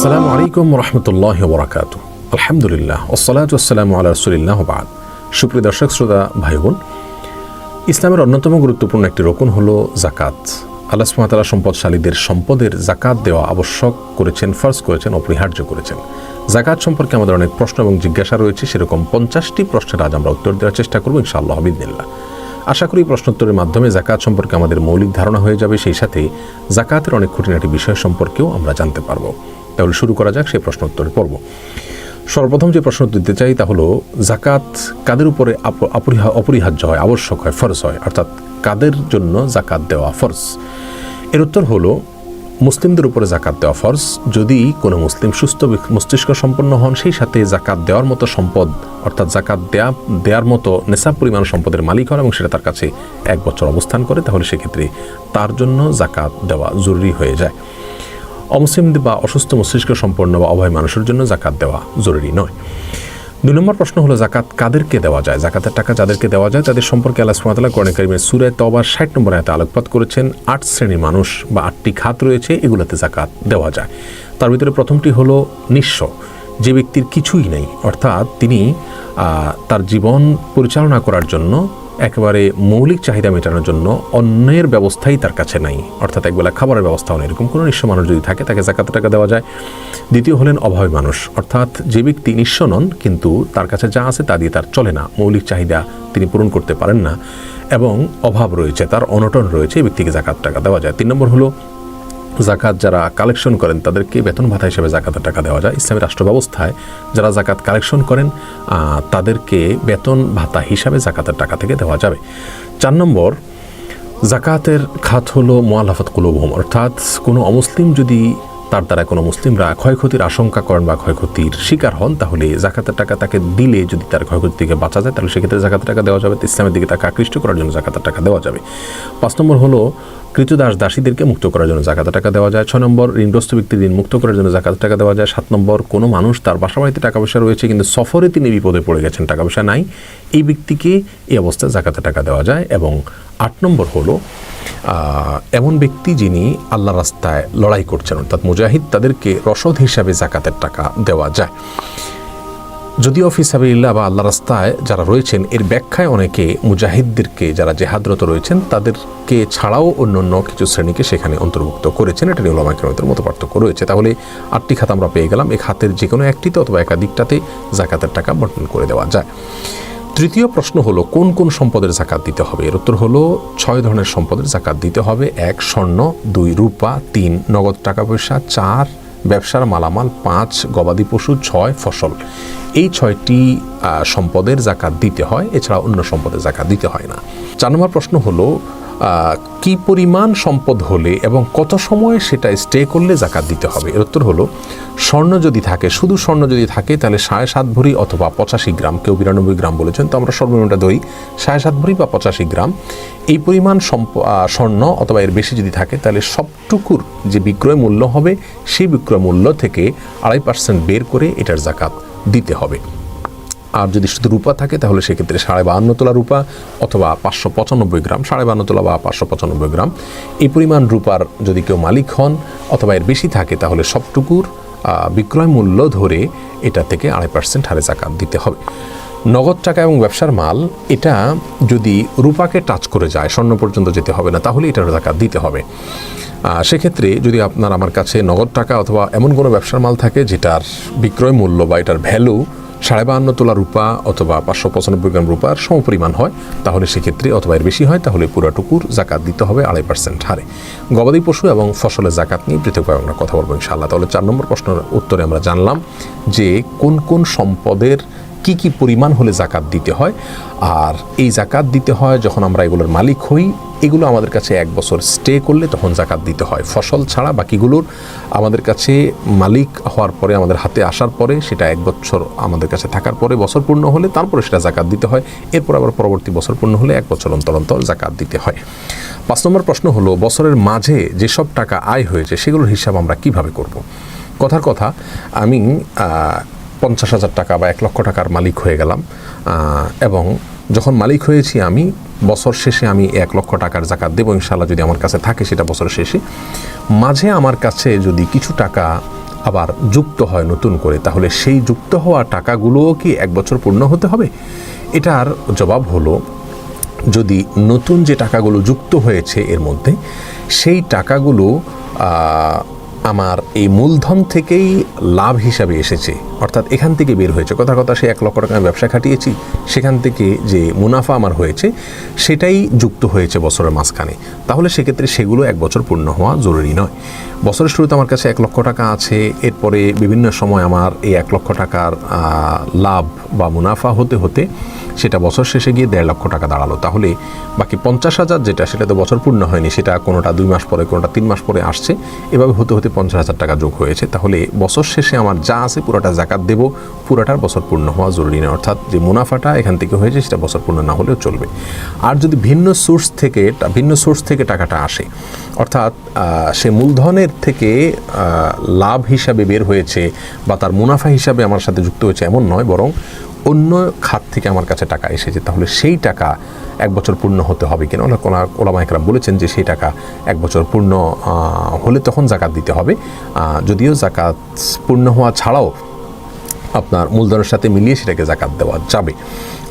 আসসালামু আলাইকুম রহমতুল্লাহ বরাকাত আলহামদুলিল্লাহ ওসলাত আসসালামু আল্লাহ রসুলিল্লাহ বাদ। সুপ্রিয় দর্শক, শ্রোতা ভাই বোন ইসলামের অন্যতম গুরুত্বপূর্ণ একটি রোকন হলো জাকাত আল্লাহ সুমাতালা সম্পদশালীদের সম্পদের জাকাত দেওয়া আবশ্যক করেছেন, ফার্জ করেছেন, অপরিহার্য করেছেন। জাকাত সম্পর্কে আমাদের অনেক প্রশ্ন এবং জিজ্ঞাসা রয়েছে, সেরকম পঞ্চাশটি প্রশ্নের আজ আমরা উত্তর দেওয়ার চেষ্টা করব, ইনশাআল্লাহ হবিদিল্লা আশা করি প্রশ্নোত্তরের মাধ্যমে জাকাত সম্পর্কে আমাদের মৌলিক ধারণা হয়ে যাবে, সেই সাথে জাকাতের অনেক খুঁটিনাটি বিষয় সম্পর্কেও আমরা জানতে পারব। তাহলে শুরু করা যাক সেই প্রশ্নোত্তরের পর্ব। সর্বপ্রথম যে প্রশ্ন দিতে চাই তা হলো জাকাত কাদের উপরে অপরিহার্য হয়, আবশ্যক হয়, ফরজ হয়? অর্থাৎ কাদের জন্য জাকাত দেওয়া ফরজ? এর উত্তর হলো, মুসলিমদের উপরে জাকাত দেওয়া ফরজ। যদি কোনো মুসলিম সুস্থ মস্তিষ্ক সম্পন্ন হন, সেই সাথে জাকাত দেওয়ার মতো সম্পদ, অর্থাৎ জাকাত দেয়া দেওয়ার মতো নেশাব পরিমাণ সম্পদের মালিক হন এবং সেটা তার কাছে এক বছর অবস্থান করে, তাহলে সেক্ষেত্রে তার জন্য জাকাত দেওয়া জরুরি হয়ে যায়। অমুসলিমদের বা অসুস্থ মস্তিষ্ক সম্পন্ন বা অভয় মানুষের জন্য জাকাত দেওয়া জরুরি নয়। দুই নম্বর প্রশ্ন হলো জাকাত কাদেরকে দেওয়া যায়? জাকাতের টাকা যাদেরকে দেওয়া যায়, তাদের সম্পর্কে আল্লাহ সুমাতাল্লাহ করণে কারিমের সুরায় তবার ষাট নম্বর আয়তে আলোকপাত করেছেন, আট শ্রেণির মানুষ বা আটটি খাত রয়েছে, এগুলোতে জাকাত দেওয়া যায়। তার ভিতরে প্রথমটি হলো নিঃস্ব। যে ব্যক্তির কিছুই নেই, অর্থাৎ তিনি তার জীবন পরিচালনা করার জন্য একেবারে মৌলিক চাহিদা মেটানোর জন্য অন্যের ব্যবস্থাই তার কাছে নাই। অর্থাৎ একবেলা খাবারের ব্যবস্থাও নেই। এরকম কোনো নিঃস্ব মানুষ যদি থাকে, তাকে জাকাত টাকা দেওয়া যায়। দ্বিতীয় হলেন অভাবী মানুষ। অর্থাৎ যে ব্যক্তি নিঃস্ব নন, কিন্তু তার কাছে যা আছে তা দিয়ে তার চলে না। মৌলিক চাহিদা তিনি পূরণ করতে পারেন না। এবং অভাব রয়েছে, তার অনটন রয়েছে, এই ব্যক্তিকে জাকাত টাকা দেওয়া যায়। তিন নম্বর হলো জাকাত যারা কালেকশন করেন, তাদেরকে বেতন ভাতা হিসেবে জাকাতের টাকা দেওয়া যায়। ইসলামী রাষ্ট্র ব্যবস্থায় যারা জাকাত কালেকশন করেন তাদেরকে বেতন ভাতা হিসাবে জাকাতের টাকা থেকে দেওয়া যাবে। চার নম্বর, জাকাতের খাত হলো মোয়ালাফত কুলুবহম। অর্থাৎ কোনো অমুসলিম যদি তার দ্বারা কোনো মুসলিমরা ক্ষয়ক্ষতির আশঙ্কা করেন বা ক্ষয়ক্ষতির শিকার হন, তাহলে জাকাতের টাকা তাকে দিলে যদি তার ক্ষয়ক্ষতি থেকে বাঁচা যায়, তাহলে সেক্ষেত্রে জাকাতের টাকা দেওয়া যাবে। ইসলামের দিকে তাকে আকৃষ্ট করার জন্য জাকাতের টাকা দেওয়া যাবে। পাঁচ নম্বর হলো কৃতদাস দাসীদেরকে মুক্ত করার জন্য জাকাতের টাকা দেওয়া যায়। ছয় নম্বর, ঋণগ্রস্ত ব্যক্তির ঋণ মুক্ত করার জন্য জাকাত টাকা দেওয়া যায়। সাত নম্বর, কোনো মানুষ তার বাসা বাড়িতে টাকা পয়সা রয়েছে কিন্তু সফরে তিনি বিপদে পড়ে গেছেন, টাকা পয়সা নাই। এই ব্যক্তিকে এই অবস্থায় জাকাতের টাকা দেওয়া যায় এবং আট নম্বর হলো এমন ব্যক্তি যিনি আল্লাহ রাস্তায় লড়াই করছেন, অর্থাৎ মুজাহিদ তাদেরকে রসদ হিসাবে জাকাতের টাকা দেওয়া যায়। যদিও ফিসাবিল্লাহ বা আল্লাহ রাস্তায় যারা রয়েছেন, এর ব্যাখ্যায় অনেকে মুজাহিদদেরকে যারা জেহাদরত রয়েছেন, তাদেরকে ছাড়াও অন্য অন্য কিছু শ্রেণীকে সেখানে অন্তর্ভুক্ত করেছেন। এটা নিয়ে ওলামা কেরামতের মতো পার্থক্য রয়েছে। তাহলে আটটি খাত আমরা পেয়ে গেলাম। এই খাতের যে কোনো একটিতে অথবা একাধিকটাতে জাকাতের টাকা বন্টন করে দেওয়া যায়। তৃতীয় প্রশ্ন হলো, কোন কোন সম্পদের জাকাত দিতে হবে? এর উত্তর হলো, ছয় ধরনের সম্পদের জাকাত দিতে হবে। এক, স্বর্ণ, দুই, রূপা, তিন, নগদ টাকা পয়সা, চার, ব্যবসার মালামাল, পাঁচ, গবাদি পশু, ছয়, ফসল। এই ছয়টি সম্পদের জাকাত দিতে হয় এছাড়া অন্য সম্পদের জাকাত দিতে হয় না। চার নম্বর প্রশ্ন হলো কি পরিমাণ সম্পদ হলে এবং কত সময় সেটা স্টে করলে জাকাত দিতে হবে? এর উত্তর হলো, স্বর্ণ যদি থাকে, শুধু স্বর্ণ যদি থাকে, তাহলে সাড়ে সাত ভরি অথবা পঁচাশি গ্রাম, কেউ বিরানব্বই গ্রাম বলেছেন, তো আমরা সর্বনিম্নটা ধরি, সাড়ে সাত ভরি বা পঁচাশি গ্রাম। এই পরিমাণ সম্প স্বর্ণ অথবা এর বেশি যদি থাকে, তাহলে সবটুকুর যে বিক্রয় মূল্য হবে, সেই বিক্রয় মূল্য থেকে আড়াই পার্সেন্ট বের করে এটার জাকাত দিতে হবে। আর যদি শুধু রূপা থাকে, তাহলে সেক্ষেত্রে সাড়ে বাহান্ন তোলা রূপা অথবা পাঁচশো পঁচানব্বই গ্রাম, সাড়ে বাহান্ন তোলা বা পাঁচশো পঁচানব্বই গ্রাম। এই পরিমাণ রূপার যদি কেউ মালিক হন অথবা এর বেশি থাকে, তাহলে সবটুকুর বিক্রয় মূল্য ধরে এটা থেকে আড়াই পার্সেন্ট হারে জাকাত দিতে হবে। নগদ টাকা এবং ব্যবসার মাল, এটা যদি রূপাকে টাচ করে যায়, স্বর্ণ পর্যন্ত যেতে হবে না, তাহলে এটার জাকাত দিতে হবে। সেক্ষেত্রে যদি আপনার আমার কাছে নগদ টাকা অথবা এমন কোনো ব্যবসার মাল থাকে যেটার বিক্রয় মূল্য বা এটার ভ্যালু সাড়ে বাহান্ন তোলা রূপা অথবা পাঁচশো পঁচানব্বই গ্রাম রূপার সমপরিমাণ হয়, তাহলে সেক্ষেত্রে অথবা এর বেশি হয়, তাহলে পুরাটুকুর জাকাত দিতে হবে আড়াই পার্সেন্ট হারে। গবাদি পশু এবং ফসলের জাকাত নিয়ে পৃথকভাবে আমরা কথা বলব ইনশাআল্লাহ। তাহলে চার নম্বর প্রশ্নের উত্তরে আমরা জানলাম যে কোন কোন সম্পদের কি কি পরিমাণ হলে জাকাত দিতে হয়, আর এই জাকাত দিতে হয় যখন আমরা এগুলোর মালিক হই এগুলো আমাদের কাছে এক বছর স্টে করলে তখন জাকাত দিতে হয়। ফসল ছাড়া বাকিগুলোর আমাদের কাছে মালিক হওয়ার পরে, আমাদের হাতে আসার পরে, সেটা এক বছর আমাদের কাছে থাকার পরে বছর পূর্ণ হলে তারপরে সেটা জাকাত দিতে হয়। এরপর আবার পরবর্তী বছর পূর্ণ হলে এক বছর অন্তর অন্তর জাকাত দিতে হয়। পাঁচ নম্বর প্রশ্ন হলো, বছরের মাঝে যেসব টাকা আয় হয়েছে, সেগুলোর হিসাব আমরা কীভাবে করব? কথার কথা, আমি পঞ্চাশ হাজার টাকা বা এক লক্ষ টাকার মালিক হয়ে গেলাম এবং যখন মালিক হয়েছি আমি, বছর শেষে আমি এক লক্ষ টাকার জাকাত দেবো ইনশাল্লাহ যদি আমার কাছে থাকে সেটা বছর শেষে। মাঝে আমার কাছে যদি কিছু টাকা আবার যুক্ত হয় নতুন করে, তাহলে সেই যুক্ত হওয়া টাকাগুলোও কি এক বছর পূর্ণ হতে হবে? এটার জবাব হলো, যদি নতুন যে টাকাগুলো যুক্ত হয়েছে এর মধ্যে, সেই টাকাগুলো আমার এই মূলধন থেকেই লাভ হিসাবে এসেছে। অর্থাৎ এখান থেকে বের হয়েছে। কথা কথা সে এক লক্ষ টাকা ব্যবসা খাটিয়েছি, সেখান থেকে যে মুনাফা আমার হয়েছে, সেটাই যুক্ত হয়েছে বছরের মাঝখানে। তাহলে সেক্ষেত্রে সেগুলো এক বছর পূর্ণ হওয়া জরুরি নয়। বছরের শুরুতে আমার কাছে এক লক্ষ টাকা আছে, এরপরে বিভিন্ন সময় আমার এই এক লক্ষ টাকার লাভ বা মুনাফা হতে হতে সেটা বছর শেষে গিয়ে দেড় লক্ষ টাকা দাঁড়াল। তাহলে বাকি পঞ্চাশ হাজার যেটা, সেটা তো বছর পূর্ণ হয়নি, সেটা কোনোটা দুই মাস পরে, কোনোটা তিন মাস পরে আসছে। এভাবে হতে হতে পঞ্চাশ হাজার টাকা যোগ হয়েছে, তাহলে বছর শেষে আমার যা আছে পুরোটা জাকাত দেব, পুরোটার বছর পূর্ণ হওয়া জরুরি নয়। অর্থাৎ যে মুনাফাটা এখান থেকে হয়েছে, সেটা বছর পূর্ণ না হলেও চলবে। আর যদি ভিন্ন সোর্স থেকে, ভিন্ন সোর্স থেকে টাকাটা আসে, অর্থাৎ সে মূলধনের থেকে লাভ হিসাবে বের হয়েছে বা তার মুনাফা হিসাবে আমার সাথে যুক্ত হয়েছে এমন নয়, বরং অন্য খাত থেকে আমার কাছে টাকা এসেছে, তাহলে সেই টাকা এক বছর পূর্ণ হতে হবে কিনা? ওলা কোলা ওলামাইকরাম বলেছেন যে সেই টাকা এক বছর পূর্ণ হলে তখন জাকাত দিতে হবে। যদিও জাকাত পূর্ণ হওয়া ছাড়াও আপনার মূলধনের সাথে মিলিয়ে সেটাকে জাকাত দেওয়া যাবে।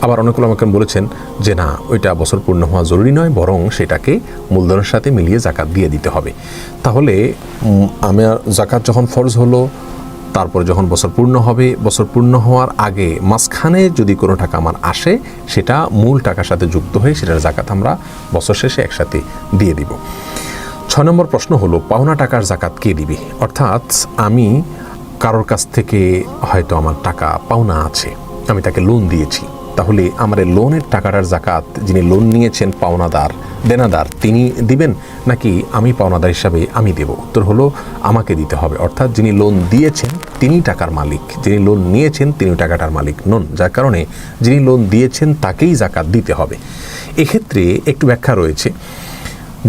আবার অনেক আমাকে বলেছেন যে না, ওইটা বছর পূর্ণ হওয়া জরুরি নয়, বরং সেটাকে মূলধনের সাথে মিলিয়ে জাকাত দিয়ে দিতে হবে। তাহলে আমার জাকাত যখন ফরজ হলো তারপরে যখন বছর পূর্ণ হবে, বছর পূর্ণ হওয়ার আগে মাঝখানে যদি কোনো টাকা আমার আসে, সেটা মূল টাকার সাথে যুক্ত হয়ে সেটার জাকাত আমরা বছর শেষে একসাথে দিয়ে দিব। ছয় নম্বর প্রশ্ন হলো, পাওনা টাকার জাকাত কে দিবে? অর্থাৎ আমি কারোর কাছ থেকে হয়তো আমার টাকা পাওনা আছে, আমি তাকে লোন দিয়েছি। তাহলে আমার লোনের টাকাটার জাকাত যিনি লোন নিয়েছেন পাওনাদার, দেনাদার, তিনি দিবেন নাকি আমি পাওনাদার হিসাবে আমি দেব? উত্তর হলো, আমাকে দিতে হবে। অর্থাৎ যিনি লোন দিয়েছেন, তিনি টাকার মালিক। যিনি লোন নিয়েছেন, তিনি টাকাটার মালিক নন। যার কারণে যিনি লোন দিয়েছেন, তাকেই জাকাত দিতে হবে। এক্ষেত্রে একটু ব্যাখ্যা রয়েছে।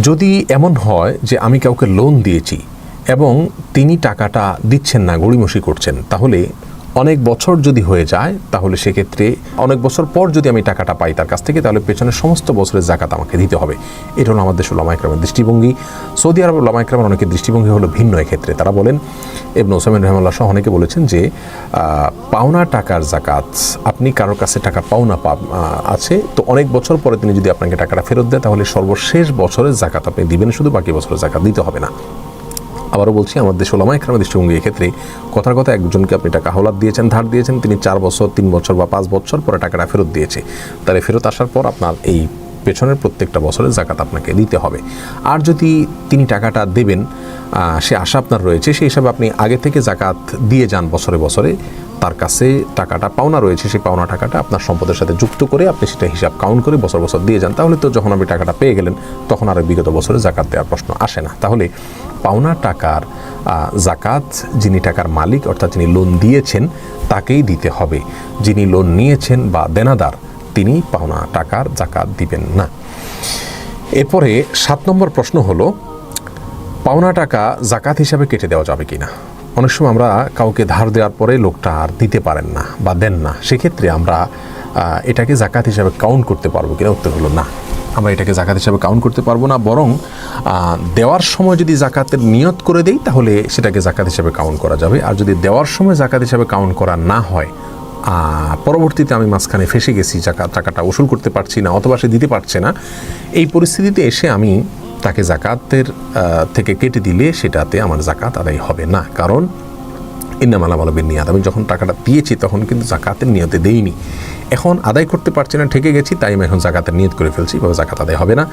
যদি এমন হয় যে আমি কাউকে লোন দিয়েছি এবং তিনি টাকাটা দিচ্ছেন না, গড়িমসি করছেন, তাহলে অনেক বছর যদি হয়ে যায় তাহলে সেক্ষেত্রে অনেক বছর পর যদি আমি টাকাটা পাই তার কাছ থেকে তাহলে পেছনের সমস্ত বছরের জাকাত আমাকে দিতে হবে। এটা হলো আমাদের দেশের লামাইক্রামের দৃষ্টিভঙ্গি। সৌদি আরব লামাইক্রামের অনেকের দৃষ্টিভঙ্গি হলো ভিন্ন এক্ষেত্রে। তারা বলেন এবং ওসামিন রহমাল্লাহ সহ অনেকে বলেছেন যে পাওনা টাকার জাকাত আপনি কারোর কাছে টাকা পাওনা আহ, আছে তো অনেক বছর পরে তিনি যদি আপনাকে টাকাটা ফেরত দেয় তাহলে সর্বশেষ বছরের জাকাত আপনি দিবেন শুধু বাকি বছরের জাকাত দিতে হবে না। আবারও বলছি আমাদের সোলামা একরামের দৃষ্টিভঙ্গি এক্ষেত্রে কথার কথা একজনকে আপনি টাকা হলাদ দিয়েছেন, ধার দিয়েছেন, তিনি চার বছর, তিন বছর বা পাঁচ বছর পরে টাকাটা ফেরত দিয়েছে। তাহলে ফেরত আসার পর আপনার এই পেছনের প্রত্যেকটা বছরের জাকাত আপনাকে দিতে হবে। আর যদি তিনি টাকাটা দেবেন সে আশা আপনার রয়েছে, সেই হিসাবে আপনি আগে থেকে জাকাত দিয়ে যান বছরে বছরে, তার কাছে টাকাটা, পাওনা রয়েছে, সেই পাওনা টাকাটা আপনার সম্পদের সাথে যুক্ত করে আপনি সেটা হিসাব কাউন্ট করে বছর বছর দিয়ে যান। তাহলে তো যখন আপনি টাকাটা পেয়ে গেলেন, তখন আর বিগত বছরে জাকাত দেওয়ার প্রশ্ন আসে না। তাহলে পাওনা টাকার জাকাত যিনি টাকার মালিক, অর্থাৎ যিনি লোন দিয়েছেন, তাকেই দিতে হবে। যিনি লোন নিয়েছেন বা দেনাদার তিনি পাওনা টাকার জাকাত দিবেন না। এরপরে সাত নম্বর প্রশ্ন হলো, পাওনা টাকা জাকাত হিসাবে কেটে দেওয়া যাবে কি না অনেক সময় আমরা কাউকে ধার দেওয়ার পরে লোকটা আর দিতে পারেন না বা দেন না। সেক্ষেত্রে আমরা এটাকে জাকাত হিসাবে কাউন্ট করতে পারব কিনা? উত্তর হলো না। আমরা এটাকে জাকাত হিসাবে কাউন্ট করতে পারব না, বরং দেওয়ার সময় যদি জাকাতের নিয়ত করে দেই, তাহলে সেটাকে জাকাত হিসাবে কাউন্ট করা যাবে। আর যদি দেওয়ার সময় জাকাত হিসাবে কাউন্ট করা না হয় পরবর্তীতে আমি মাঝখানে ফেসে গেছি টাকা টাকাটা উসুল করতে পারছি না অথবা সে দিতে পারছে না। এই পরিস্থিতিতে এসে আমি তাকে জাকাতের থেকে কেটে দিলে সেটাতে আমার জাকাত আদায় হবে না। কারণ, ইন্নামালা মালবের নিয়াত। আমি যখন টাকাটা দিয়েছি তখন কিন্তু জাকাতের নিয়তে দেইনি। এখন আদায় করতে পারছি না, ঠেকে গেছি, তাই আমি এখন জাকাতের নিয়ত করে ফেলছি, এভাবে জাকাত আদায় হবে না।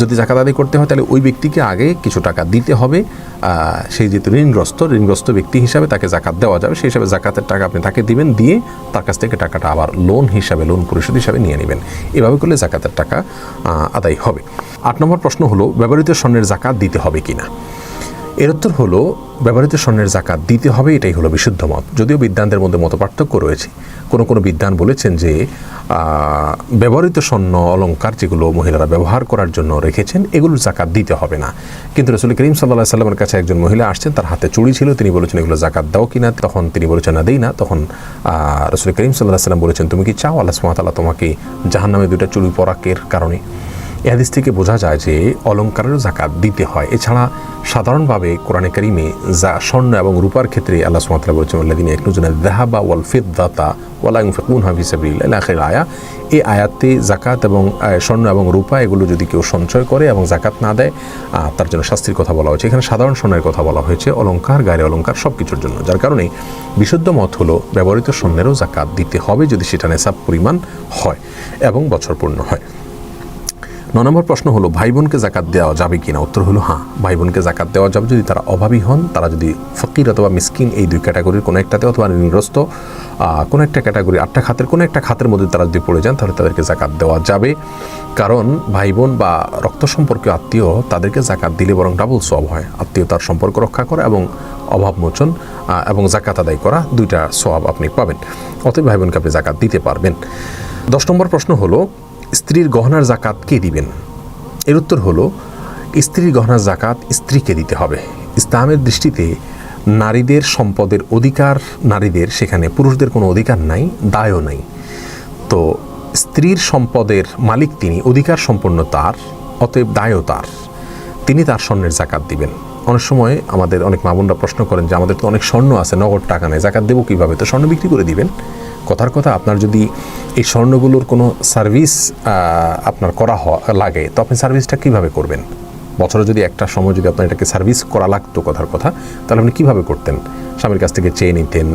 যদি জাকাত আদায় করতে হয়, তাহলে ওই ব্যক্তিকে আগে কিছু টাকা দিতে হবে। সেই যেহেতু ঋণগ্রস্ত ঋণগ্রস্ত ব্যক্তি হিসাবে তাকে জাকাত দেওয়া যাবে, সেই হিসাবে জাকাতের টাকা আপনি তাকে দিবেন, দিয়ে তার কাছ থেকে টাকাটা আবার লোন হিসাবে, লোন পরিশোধ হিসাবে নিয়ে নেবেন। এভাবে করলে জাকাতের টাকা আদায় হবে। আট নম্বর প্রশ্ন হলো, ব্যবহৃত স্বর্ণের জাকাত দিতে হবে কিনা? এর উত্তর হলো, ব্যবহৃত স্বর্ণের জাকাত দিতে হবে, এটাই হলো বিশুদ্ধ মত। যদিও বিদ্যানদের মধ্যে মত পার্থক্য রয়েছে, কোনো কোনো বিদ্যান বলেছেন যে ব্যবহৃত স্বর্ণ অলংকার যেগুলো মহিলারা ব্যবহার করার জন্য রেখেছেন, এগুলোর জাকাত দিতে হবে না। কিন্তু রসুল করিম সাল্লাহ সাল্লামের কাছে একজন মহিলা আসছেন, তার হাতে চুড়ি ছিল, তিনি বলেছেন, এগুলো জাকাত দাও কিনা? তখন তিনি বলেছেন, না, দেই না। তখন রসুল করিম সাল্লাহ সাল্লাম বলেছেন, তুমি কি চাও? আল্লাহ সুমাতাল্লাহ তোমাকে জাহান্নামে দুইটা চুড়ি পরাকের কারণে। এ হাদিস থেকে বোঝা যায় যে অলঙ্কারেরও জাকাত দিতে হয়। এছাড়া সাধারণভাবে কোরআনে কারিমে যা স্বর্ণ এবং রূপার ক্ষেত্রে আল্লাহ সুমাতলা বলছেন আল্লাদিন একনুজনের দেহাবা ওয়াল ফিদাতা ওয়ালাং ফেকুন হাফিসাবিল্লাহ আয়া এই আয়াতে জাকাত এবং স্বর্ণ এবং রূপা এগুলো যদি কেউ সঞ্চয় করে এবং জাকাত না দেয় তার জন্য শাস্তির কথা বলা হয়েছে এখানে সাধারণ স্বর্ণের কথা বলা হয়েছে অলঙ্কার গায়ে অলঙ্কার সব কিছুর জন্য যার কারণে বিশুদ্ধ মত হলো ব্যবহৃত স্বর্ণেরও জাকাত দিতে হবে যদি সেটা নেশাব পরিমাণ হয় এবং বছর পূর্ণ হয় ন নম্বর প্রশ্ন হলো ভাই বোনকে জাকাত দেওয়া যাবে কিনা? উত্তর হলো হ্যাঁ। ভাই বোনকে জাকাত দেওয়া যাবে যদি তারা অভাবী হন তারা যদি ফকির অথবা মিসকিন এই দুই ক্যাটাগরির কোনো একটাতে অথবা আহ, কোনো একটা ক্যাটাগরি আটটা খাতের কোনো একটা খাতের মধ্যে তারা যদি পড়ে যান তাহলে তাদেরকে জাকাত দেওয়া যাবে। কারণ ভাই বোন বা রক্ত সম্পর্কীয় আত্মীয় তাদেরকে জাকাত দিলে বরং ডাবল সব হয়। আত্মীয়তার সম্পর্ক রক্ষা করা এবং অভাব মোচন এবং জাকাত আদায় করা দুইটা সব আপনি পাবেন। অতএব ভাই বোনকে আপনি জাকাত দিতে পারবেন। দশ নম্বর প্রশ্ন হলো স্ত্রীর গহনার জাকাত কে দিবেন? এর উত্তর হলো, স্ত্রীর গহনার জাকাত স্ত্রীকে দিতে হবে। ইসলামের দৃষ্টিতে নারীদের সম্পদের অধিকার, নারীদের সেখানে পুরুষদের কোনো অধিকার নাই, দায়ও নাই। তো স্ত্রীর সম্পদের মালিক তিনি, অধিকার সম্পন্ন তার, অতএব দায়ও তার। তিনি তার স্বর্ণের জাকাত দিবেন। অনেক সময় আমাদের অনেক মামুনরা প্রশ্ন করেন যে, আমাদের তো অনেক স্বর্ণ আছে, নগদ টাকা নেই, জাকাত দেবো কীভাবে? তো স্বর্ণ বিক্রি করে দিবেন। কথার কথা, আপনার যদি এই স্বর্ণগুলোর কোনো সার্ভিস আপনার করা লাগে, তো আপনি সার্ভিসটা কীভাবে করবেন? বছরে যদি একটা সময় যদি আপনার এটাকে সার্ভিস করা লাগতো কথার কথা, তাহলে আপনি কীভাবে করতেন? স্বামীর কাছ থেকে চেয়ে নিতেন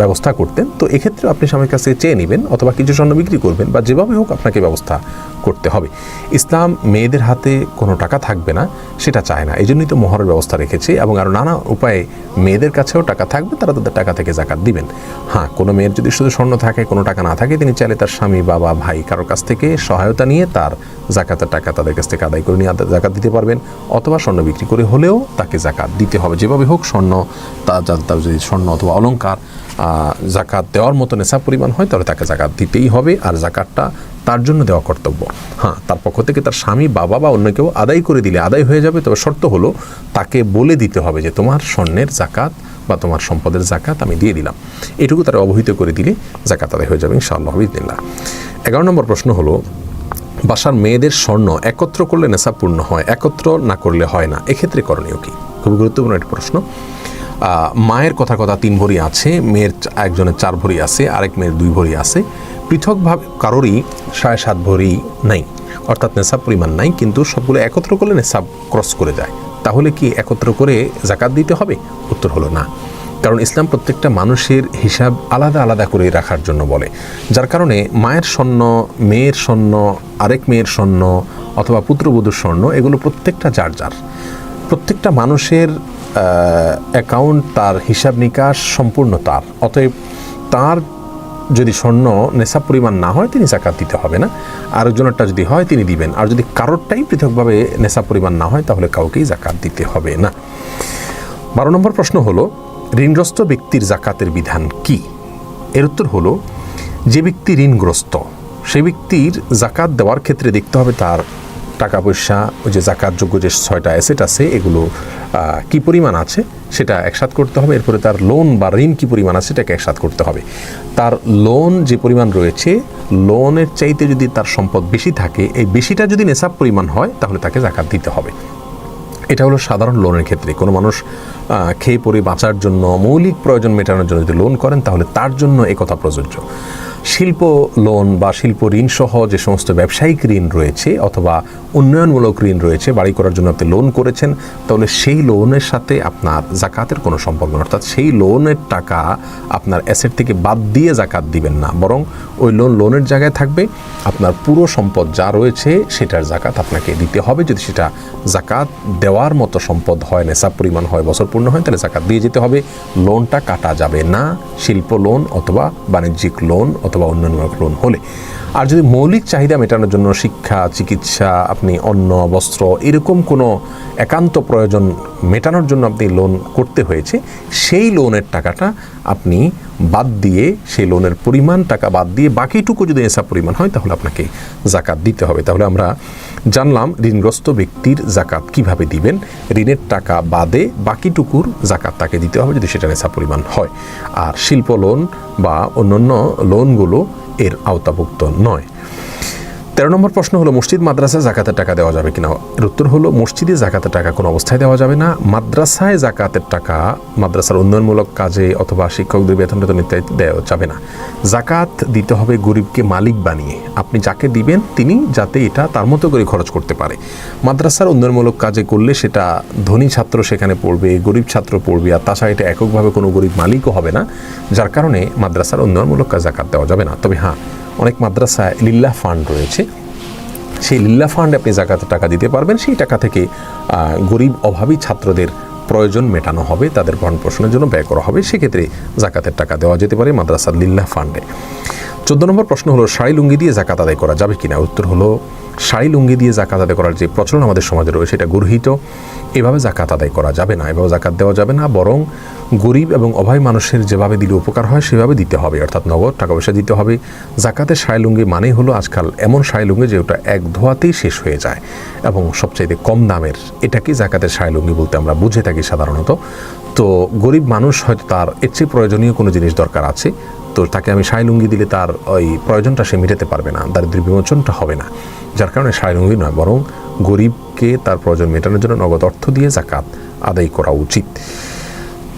ব্যবস্থা করতেন, তো এক্ষেত্রে আপনি স্বামীর কাছ থেকে চেয়ে নেবেন, অথবা কিছু স্বর্ণ বিক্রি করবেন, বা যেভাবে হোক আপনাকে ব্যবস্থা করতে হবে। ইসলাম মেয়েদের হাতে কোনো টাকা থাকবে না সেটা চায় না। এই জন্যই তো মোহরের ব্যবস্থা রেখেছে এবং আরও নানা উপায়ে মেয়েদের কাছেও টাকা থাকবে তারা তাদের টাকা থেকে জাকাত দিবেন। হ্যাঁ কোনো মেয়ের যদি শুধু স্বর্ণ থাকে কোনো টাকা না থাকে তিনি চাইলে তার স্বামী বাবা ভাই কারোর কাছ থেকে সহায়তা নিয়ে তার জাকাতের টাকা তাদের কাছ থেকে আদায় করে নিয়ে জাকাত দিতে পারবেন অথবা স্বর্ণ বিক্রি করে হলেও তাকে জাকাত দিতে হবে। যেভাবে হোক স্বর্ণ তার যদি স্বর্ণ অথবা অলংকার আহ, জাকাত দেওয়ার মতো নেশা পরিমাণ হয়, তাহলে তাকে জাকাত দিতেই হবে আর জাকাতটা তার জন্য দেওয়া কর্তব্য। হ্যাঁ তার পক্ষ থেকে তার স্বামী, বাবা বা অন্য কেউ আদায় করে দিলে, আদায় হয়ে যাবে, তবে শর্ত হলো তাকে বলে দিতে হবে যে তোমার স্বর্ণের জাকাত বা তোমার সম্পদের জাকাত আমি দিয়ে দিলাম। এটুকু তারা অবহিত করে দিলে জাকাত আদায় হয়ে যাবে ইনশাআল্লাহ বিদিল্লা এগারো নম্বর প্রশ্ন হলো, বাসার মেয়েদের স্বর্ণ একত্র করলে নেশা পূর্ণ হয়, একত্র না করলে হয় না, এক্ষেত্রে করণীয় কি? খুবই গুরুত্বপূর্ণ একটি প্রশ্ন। মায়ের কথা কথা তিন ভরি আছে, মেয়ের একজনের চার ভরি আছে, আরেক মেয়ের দুই ভরি আছে। পৃথকভাবে কারোরই সাড়ে সাত ভরি নাই, অর্থাৎ নেশাব পরিমাণ নাই, কিন্তু সবগুলো একত্র করলে নেশাব ক্রস করে যায়। তাহলে কি একত্র করে জাকাত দিতে হবে? উত্তর হলো না। কারণ ইসলাম প্রত্যেকটা মানুষের হিসাব আলাদা আলাদা করে রাখার জন্য বলে। যার কারণে মায়ের স্বর্ণ, মেয়ের স্বর্ণ, আরেক মেয়ের স্বর্ণ অথবা পুত্রবধূর স্বর্ণ, এগুলো প্রত্যেকটা যার যার। প্রত্যেকটা মানুষের অ্যাকাউন্ট তার হিসাব নিকাশ সম্পূর্ণ তার। অতএব তার যদি স্বর্ণ নেশা পরিমাণ না হয়, তিনি জাকাত দিতে হবে না। আরেকজনেরটা যদি হয়, তিনি দিবেন। আর যদি কারোরটাই পৃথকভাবে নেশা পরিমাণ না হয়, তাহলে কাউকেই জাকাত দিতে হবে না। বারো নম্বর প্রশ্ন হলো, ঋণগ্রস্ত ব্যক্তির জাকাতের বিধান কি? এর উত্তর হলো, যে ব্যক্তি ঋণগ্রস্ত সেই ব্যক্তির জাকাত দেওয়ার ক্ষেত্রে দেখতে হবে তার টাকা পয়সা, ওই যে জাকাতযোগ্য যে ছয়টা অ্যাসেট আছে, এগুলো কি পরিমাণ আছে সেটা একসাথ করতে হবে। এরপরে তার লোন বা ঋণ কি পরিমাণ আছে সেটাকে একসাথ করতে হবে। তার লোন যে পরিমাণ রয়েছে, লোনের চাইতে যদি তার সম্পদ বেশি থাকে, এই বেশিটা যদি নেশাব পরিমাণ হয়, তাহলে তাকে জাকাত দিতে হবে। এটা হলো সাধারণ লোনের ক্ষেত্রে। কোনো মানুষ খেয়ে পরে বাঁচার জন্য, মৌলিক প্রয়োজন মেটানোর জন্য যদি লোন করেন, তাহলে তার জন্য একথা প্রযোজ্য। শিল্প লোন বা শিল্প ঋণ সহ যে সমস্ত ব্যবসায়িক ঋণ রয়েছে অথবা উন্নয়নমূলক ঋণ রয়েছে, বাড়ি করার জন্য আপনি লোন করেছেন, তাহলে সেই লোনের সাথে আপনার জাকাতের কোনো সম্পর্ক নেই। অর্থাৎ সেই লোনের টাকা আপনার অ্যাসেট থেকে বাদ দিয়ে জাকাত দিবেন না। বরং ওই লোন লোনের জায়গায় থাকবে, আপনার পুরো সম্পদ যা রয়েছে সেটার জাকাত আপনাকে দিতে হবে। যদি সেটা জাকাত দেওয়ার মতো সম্পদ হয়, নেশাব পরিমাণ হয়, বছর পূর্ণ হয়, তাহলে জাকাত দিয়ে যেতে হবে। লোনটা কাটা যাবে না। শিল্প লোন অথবা বাণিজ্যিক লোন অথবা অন্যান্য লোন হলে। আর যদি মৌলিক চাহিদা মেটানোর জন্য শিক্ষা, চিকিৎসা, আপনি অন্ন, বস্ত্র এরকম কোনো একান্ত প্রয়োজন মেটানোর জন্য আপনি লোন করতে হয়েছে, সেই লোনের টাকাটা আপনি বাদ দিয়ে, সেই লোনের পরিমাণ টাকা বাদ দিয়ে বাকিটুকু যদি এসা পরিমাণ হয়, তাহলে আপনাকে জাকাত দিতে হবে। তাহলে আমরা জানলাম ঋণগ্রস্ত ব্যক্তির জাকাত কীভাবে দিবেন? ঋণের টাকা বাদে বাকিটুকুর জাকাত তাকে দিতে হবে যদি সেটা নেশা পরিমাণ হয়। আর শিল্প লোন বা অন্যান্য লোনগুলো এর আওতাভুক্ত নয়। তেরো নম্বর প্রশ্ন হলো, মসজিদ, মাদ্রাসায় জাকাতের টাকা দেওয়া যাবে কিনা? এর উত্তর হলো, মসজিদে জাকাতের টাকা কোনো অবস্থায় দেওয়া যাবে না। মাদ্রাসায় জাকাতের টাকা মাদ্রাসার উন্নয়নমূলক কাজে অথবা শিক্ষকদের বেতন বেতন ইত্যাদি দেওয়া যাবে না। জাকাত দিতে হবে গরিবকে মালিক বানিয়ে। আপনি যাকে দিবেন, তিনি যাতে এটা তার মতো করে খরচ করতে পারে। মাদ্রাসার উন্নয়নমূলক কাজে করলে সেটা ধনী ছাত্র সেখানে পড়বে, গরিব ছাত্র পড়বে, আর তাছাড়া এটা এককভাবে কোনো গরিব মালিকও হবে না, যার কারণে মাদ্রাসার উন্নয়নমূলক কাজ জাকাত দেওয়া যাবে না। তবে হ্যাঁ অনেক মাদ্রাসায় লিল্লা ফান্ড রয়েছে। সেই লিল্লা ফান্ডে আপনি জাকাতে টাকা দিতে পারবেন, সেই টাকা থেকে গরিব, অভাবী ছাত্রদের প্রয়োজন মেটানো হবে, তাদের ভরণ পোষণের জন্য ব্যয় করা হবে। সেক্ষেত্রে জাকাতের টাকা দেওয়া যেতে পারে মাদ্রাসার লিল্লা ফান্ডে চোদ্দ নম্বর প্রশ্ন হলো, শাড়ি লুঙ্গি দিয়ে জাকাত আদায় করা যাবে কিনা? উত্তর হলো, শাড়ি লুঙ্গি দিয়ে জাকাত আদায় করার যে প্রচলন আমাদের সমাজে রয়েছে, সেটা গর্হিত। এভাবে জাকাত আদায় করা যাবে না, এভাবে জাকাত দেওয়া যাবে না, বরং গরিব এবং অভাবী মানুষের যেভাবে দিলে উপকার হয়, সেভাবে দিতে হবে। অর্থাৎ নগদ টাকা পয়সা দিতে হবে। জাকাতের শাড়ি লুঙ্গি মানেই হলো, আজকাল এমন শাড়ি লুঙ্গি যে ওটা এক ধোয়াতেই শেষ হয়ে যায়। এবং সবচাইতে কম দামের এটাকে জাকাতের শাড়ি লুঙ্গি বলতে আমরা বুঝে থাকি সাধারণত। তো গরিব মানুষ হয়তো তার এর চেয়ে প্রয়োজনীয় কোনো জিনিস দরকার আছে তো তাকে আমি শাড়ি লুঙ্গি দিলে তার ওই প্রয়োজনটা সে মেটাতে পারবে না দারিদ্র বিমোচনটা হবে না। যার কারণে শাড়ি লুঙ্গি নয়, বরং গরিবকে তার প্রয়োজন মেটানোর জন্য নগদ অর্থ দিয়ে জাকাত আদায় করা উচিত।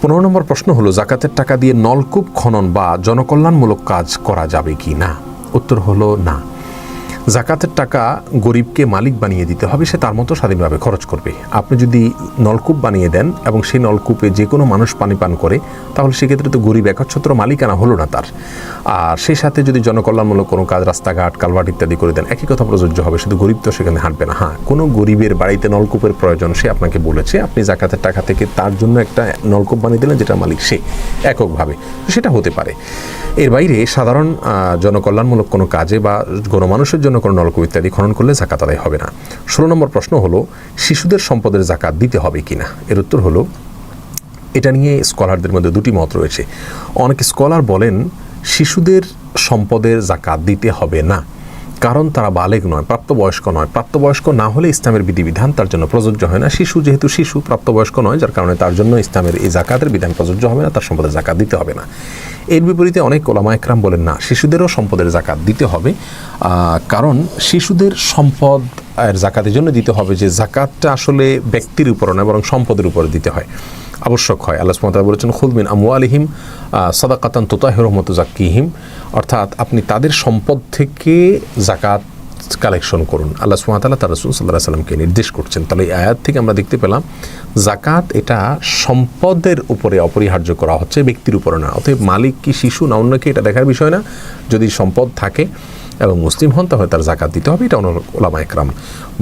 পনেরো নম্বর প্রশ্ন হলো জাকাতের টাকা দিয়ে নলকূপ খনন বা জনকল্যাণমূলক কাজ করা যাবে কি না? উত্তর হলো না। জাকাতের টাকা গরিবকে মালিক বানিয়ে দিতে হবে, সে তার মতো স্বাধীনভাবে খরচ করবে। আপনি যদি নলকূপ বানিয়ে দেন এবং সেই নলকূপে যে কোনো মানুষ পানি পান করে, তাহলে সেক্ষেত্রে তো গরিব একচ্ছত্র মালিকানা হলো না তার। আর সেই সাথে যদি জনকল্যাণমূলক কোনো কাজ, রাস্তাঘাট, কালভার্ট ইত্যাদি করে দেন, একই কথা প্রযোজ্য হবে, শুধু গরিব তো সেখানে হাঁটবে না। হ্যাঁ কোনো গরিবের বাড়িতে নলকূপের প্রয়োজন, সে আপনাকে বলেছে, আপনি জাকাতের টাকা থেকে তার জন্য একটা নলকূপ বানিয়ে দিলেন, যেটা মালিক সে, এককভাবে। সেটা হতে পারে। এর বাইরে সাধারণ জনকল্যাণমূলক কোনো কাজে বা গণমানুষের জন্য কোনো নলকূপ ইত্যাদি খনন করলে জাকাত আদায় হবে না। ষোলো নম্বর প্রশ্ন হলো, শিশুদের সম্পদের জাকাত দিতে হবে কি না এর উত্তর হলো, এটা নিয়ে স্কলারদের মধ্যে দুটি মত রয়েছে। অনেক স্কলার বলেন, শিশুদের সম্পদের জাকাত দিতে হবে না। কারণ তারা বালেগ নয়, প্রাপ্তবয়স্ক নয়। প্রাপ্তবয়স্ক না হলে ইসলামের বিধিবিধান তার জন্য প্রযোজ্য হয় না। শিশু যেহেতু শিশু, প্রাপ্তবয়স্ক নয়, যার কারণে তার জন্য ইসলামের এই জাকাতের বিধান প্রযোজ্য হবে না, তার সম্পদের জাকাত দিতে হবে না। এর বিপরীতে অনেক ওলামা একরাম বলেন, না, শিশুদেরও সম্পদের জাকাত দিতে হবে। কারণ শিশুদের সম্পদ এর জাকাতের জন্য দিতে হবে যে জাকাতটা আসলে ব্যক্তির উপর নয়, বরং সম্পদের উপর দিতে হয়। আবশ্যক হয়। আল্লাহ সুমতাল বলেছেন খুলমিন আমু আলিহিম সাদাকাতান তোতাহির রহমত জাকিহিম অর্থাৎ আপনি তাদের সম্পদ থেকে জাকাত কালেকশন করুন। আল্লাহ সুমতাল্লাহ তার রসুল সাল্লাহ সাল্লামকে নির্দেশ করছেন। তাহলে এই আয়াত থেকে আমরা দেখতে পেলাম জাকাত এটা সম্পদের উপরে অপরিহার্য করা হচ্ছে, ব্যক্তির উপরে না। অতএব মালিক কি, শিশু না অন্য কি এটা দেখার বিষয় না। যদি সম্পদ থাকে এবং মুসলিম হন, তাহলে তার জাকাত দিতে হবে, এটা ওলামা একরাম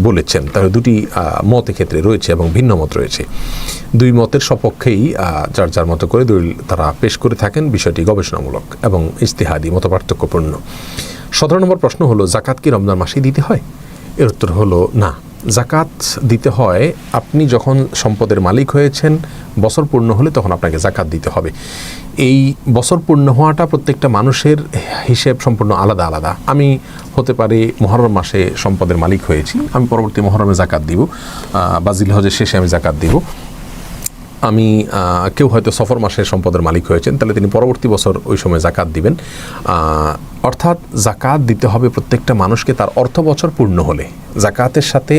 বলেছেন। তাহলে দুটি মত ক্ষেত্রে রয়েছে এবং ভিন্ন মত রয়েছে। দুই মতের সপক্ষেই যার যার মতো করে দলিল তারা পেশ করে থাকেন, বিষয়টি গবেষণামূলক এবং ইস্তেহাদি মত পার্থক্যপূর্ণ সতেরো নম্বর প্রশ্ন হলো, জাকাত কি রমজান মাসেই দিতে হয়? এর উত্তর হলো, না। জাকাত দিতে হয়, আপনি যখন সম্পদের মালিক হয়েছেন, বছর পূর্ণ হলে তখন আপনাকে জাকাত দিতে হবে। এই বছর পূর্ণ হওয়াটা প্রত্যেকটা মানুষের হিসেব সম্পূর্ণ আলাদা আলাদা। আমি হতে পারে মহরম মাসে সম্পদের মালিক হয়েছি, আমি পরবর্তী মহরমে জাকাত দিব বা জিলহজের শেষে আমি জাকাত দিব। আমি কেউ হয়তো সফর মাসের সম্পদের মালিক হয়েছেন, তাহলে তিনি পরবর্তী বছর ওই সময় জাকাত দিবেন। অর্থাৎ জাকাত দিতে হবে প্রত্যেকটা মানুষকে তার অর্থ বছর পূর্ণ হলে। জাকাতের সাথে